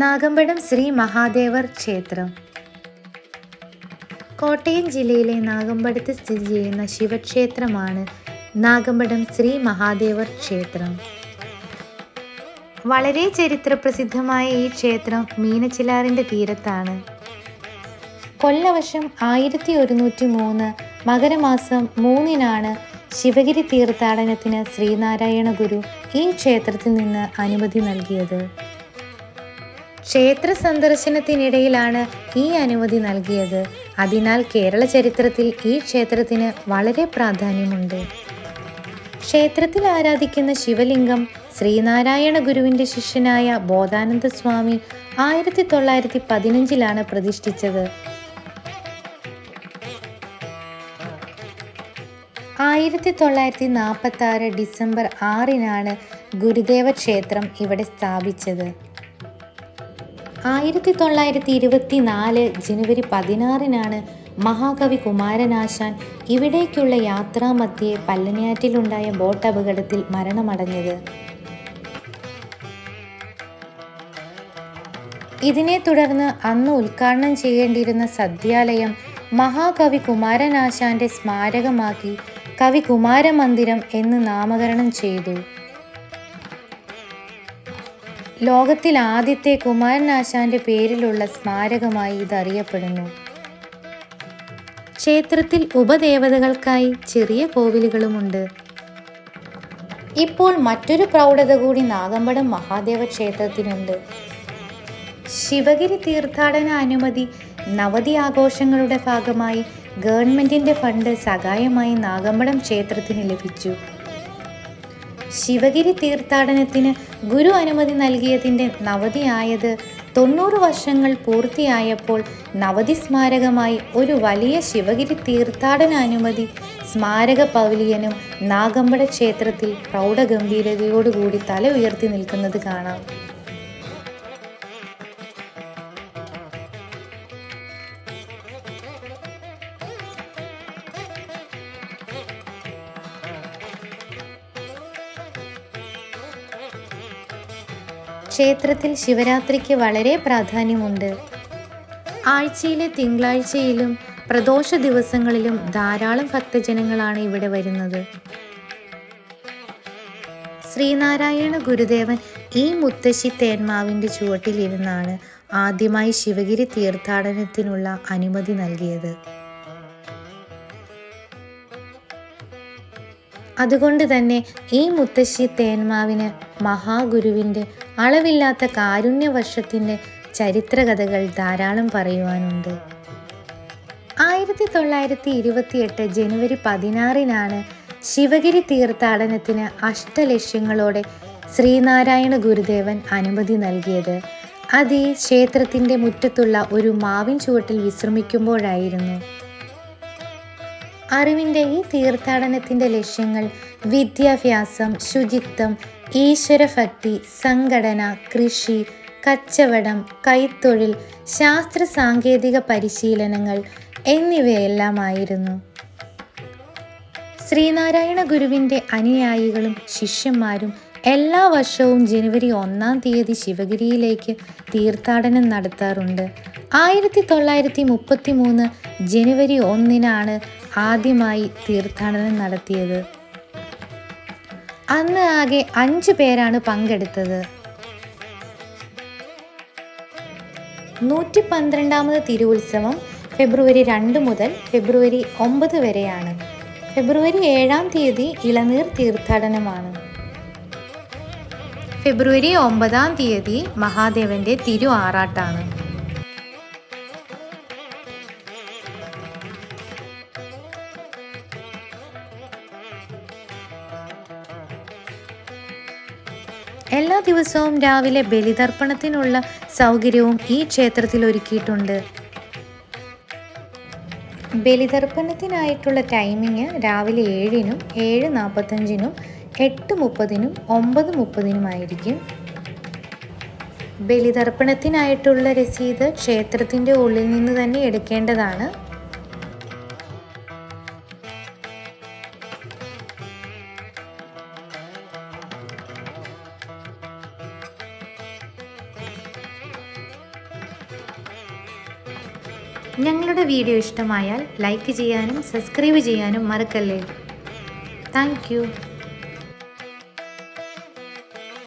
നാഗമ്പടം ശ്രീ മഹാദേവർ ക്ഷേത്രം. കോട്ടയം ജില്ലയിലെ നാഗമ്പടത്ത് സ്ഥിതി ചെയ്യുന്ന ശിവക്ഷേത്രമാണ് നാഗമ്പടം ശ്രീ മഹാദേവർ ക്ഷേത്രം. വളരെ ചരിത്രപ്രസിദ്ധമായ ഈ ക്ഷേത്രം മീനച്ചിലാറിന്റെ തീരത്താണ്. കൊല്ലവശം ആയിരത്തി ഒരുന്നൂറ്റി മൂന്ന് മകരമാസം മൂന്നിനാണ് ശിവഗിരി തീർത്ഥാടനത്തിന് ശ്രീനാരായണ ഗുരു ഈ ക്ഷേത്രത്തിൽ നിന്ന് അനുമതി നൽകിയത്. ക്ഷേത്ര സന്ദർശനത്തിനിടയിലാണ് ഈ അനുമതി നൽകിയത്. അതിനാൽ കേരള ചരിത്രത്തിൽ ഈ ക്ഷേത്രത്തിന് വളരെ പ്രാധാന്യമുണ്ട്. ക്ഷേത്രത്തിൽ ആരാധിക്കുന്ന ശിവലിംഗം ശ്രീനാരായണ ഗുരുവിന്റെ ശിഷ്യനായ ബോധാനന്ദ സ്വാമി ആയിരത്തി തൊള്ളായിരത്തി പതിനഞ്ചിലാണ് പ്രതിഷ്ഠിച്ചത്. ആയിരത്തി തൊള്ളായിരത്തി നാൽപ്പത്തി ആറ് ഡിസംബർ ആറിനാണ് ഗുരുദേവ ക്ഷേത്രം ഇവിടെ സ്ഥാപിച്ചത്. ആയിരത്തി തൊള്ളായിരത്തി ഇരുപത്തി നാല് ജനുവരി പതിനാറിനാണ് മഹാകവി കുമാരനാശാൻ ഇവിടേക്കുള്ള യാത്രാമധ്യേ പല്ലനയാറ്റിലുണ്ടായ ബോട്ട് അപകടത്തിൽ മരണമടഞ്ഞത്. ഇതിനെ തുടർന്ന് അന്ന് ഉദ്ഘാടനം ചെയ്യേണ്ടിയിരുന്ന സദ്യാലയം മഹാകവി കുമാരനാശാന്റെ സ്മാരകമാക്കി കവി കുമാരമന്ദിരം എന്ന് നാമകരണം ചെയ്തു. ലോകത്തിൽ ആദ്യത്തെ കുമാരനാശാന്റെ പേരിലുള്ള സ്മാരകമായി ഇത് അറിയപ്പെടുന്നു ക്ഷേത്രത്തിൽ ഉപദേവതകൾക്കായി ചെറിയ കോവിലുകളുമുണ്ട്. ഇപ്പോൾ മറ്റൊരു പ്രൗഢത കൂടി നാഗമ്പടം മഹാദേവ ക്ഷേത്രത്തിനുണ്ട് ശിവഗിരി തീർത്ഥാടന അനുമതി നവതി ആഘോഷങ്ങളുടെ ഭാഗമായി ഗവൺമെന്റിന്റെ ഫണ്ട് സഹായമായി നാഗമ്പടം ക്ഷേത്രത്തിന് ലഭിച്ചു. ശിവഗിരി തീർത്ഥാടനത്തിന് ഗുരു അനുമതി നൽകിയതിന്റെ നവതിയായത് തൊണ്ണൂറ് വർഷങ്ങൾ പൂർത്തിയായപ്പോൾ നവതി സ്മാരകമായി ഒരു വലിയ ശിവഗിരി തീർത്ഥാടന അനുമതി സ്മാരക പവലിയനും നാഗമ്പട ക്ഷേത്രത്തിൽ പ്രൗഢഗംഭീരതയോടുകൂടി തല ഉയർത്തി നിൽക്കുന്നത് കാണാം. ക്ഷേത്രത്തിൽ ശിവരാത്രിക്ക് വളരെ പ്രാധാന്യമുണ്ട്. ആഴ്ചയിലെ തിങ്കളാഴ്ചയിലും പ്രദോഷ ദിവസങ്ങളിലും ധാരാളം ഭക്തജനങ്ങളാണ് ഇവിടെ വരുന്നത്. ശ്രീനാരായണ ഗുരുദേവൻ ഈ മുത്തശ്ശി തേന്മാവിന്റെ ചുവട്ടിലിരുന്നാണ് ആദ്യമായി ശിവഗിരി തീർത്ഥാടനത്തിനുള്ള അനുമതി നൽകിയത്. അതുകൊണ്ട് തന്നെ ഈ മുത്തശ്ശി തേന്മാവിന് മഹാഗുരുവിന്റെ അളവില്ലാത്ത കാരുണ്യവർഷത്തിന്റെ ചരിത്രകഥകൾ ധാരാളം പറയുവാനുണ്ട്. ആയിരത്തി തൊള്ളായിരത്തി ഇരുപത്തിയെട്ട് ജനുവരി പതിനാറിനാണ് ശിവഗിരി തീർത്ഥാടനത്തിന് അഷ്ടലക്ഷ്യങ്ങളോടെ ശ്രീനാരായണ ഗുരുദേവൻ അനുമതി നൽകിയത്. അത് ക്ഷേത്രത്തിന്റെ മുറ്റത്തുള്ള ഒരു മാവിൻ ചുവട്ടിൽ വിശ്രമിക്കുമ്പോഴായിരുന്നു. അറിവിന്റെ ഈ തീർത്ഥാടനത്തിന്റെ ലക്ഷ്യങ്ങൾ വിദ്യാഭ്യാസം ശുചിത്വം ഈശ്വരഭക്തി സംഘടന കൃഷി കച്ചവടം കൈത്തൊഴിൽ ശാസ്ത്ര സാങ്കേതിക പരിശീലനങ്ങൾ എന്നിവയെല്ലാമായിരുന്നു. ശ്രീനാരായണ ഗുരുവിന്റെ അനുയായികളും ശിഷ്യന്മാരും എല്ലാ വർഷവും ജനുവരി ഒന്നാം തീയതി ശിവഗിരിയിലേക്ക് തീർത്ഥാടനം നടത്താറുണ്ട്. ആയിരത്തി തൊള്ളായിരത്തി മുപ്പത്തി മൂന്ന് ജനുവരി ഒന്നിനാണ് ആദ്യമായി തീർത്ഥാടനം നടത്തിയത്. അന്ന് ആകെ അഞ്ചു പേരാണ് പങ്കെടുത്തത്. നൂറ്റി പന്ത്രണ്ടാമത് തിരുവുത്സവം ഫെബ്രുവരി രണ്ട് മുതൽ ഫെബ്രുവരി ഒമ്പത് വരെയാണ്. ഫെബ്രുവരി ഏഴാം തീയതി ഇളനീർ തീർത്ഥാടനമാണ്. ഫെബ്രുവരി ഒമ്പതാം തീയതി മഹാദേവന്റെ തിരു ആറാട്ടാണ് എല്ലാ ദിവസവും രാവിലെ ബലിതർപ്പണത്തിനുള്ള സൗകര്യവും ഈ ക്ഷേത്രത്തിൽ ഒരുക്കിയിട്ടുണ്ട്. ബലിതർപ്പണത്തിനായിട്ടുള്ള ടൈമിങ് രാവിലെ ഏഴിനും ഏഴ് നാൽപ്പത്തഞ്ചിനും എട്ട് മുപ്പതിനും ഒമ്പത് മുപ്പതിനുമായിരിക്കും ബലിതർപ്പണത്തിനായിട്ടുള്ള രസീത് ക്ഷേത്രത്തിന്റെ ഉള്ളിൽ നിന്ന് തന്നെ എടുക്കേണ്ടതാണ്. ഞങ്ങളുടെ വീഡിയോ ഇഷ്ടമായാൽ ലൈക്ക് ചെയ്യാനും സബ്സ്ക്രൈബ് ചെയ്യാനും മറക്കല്ലേ. താങ്ക്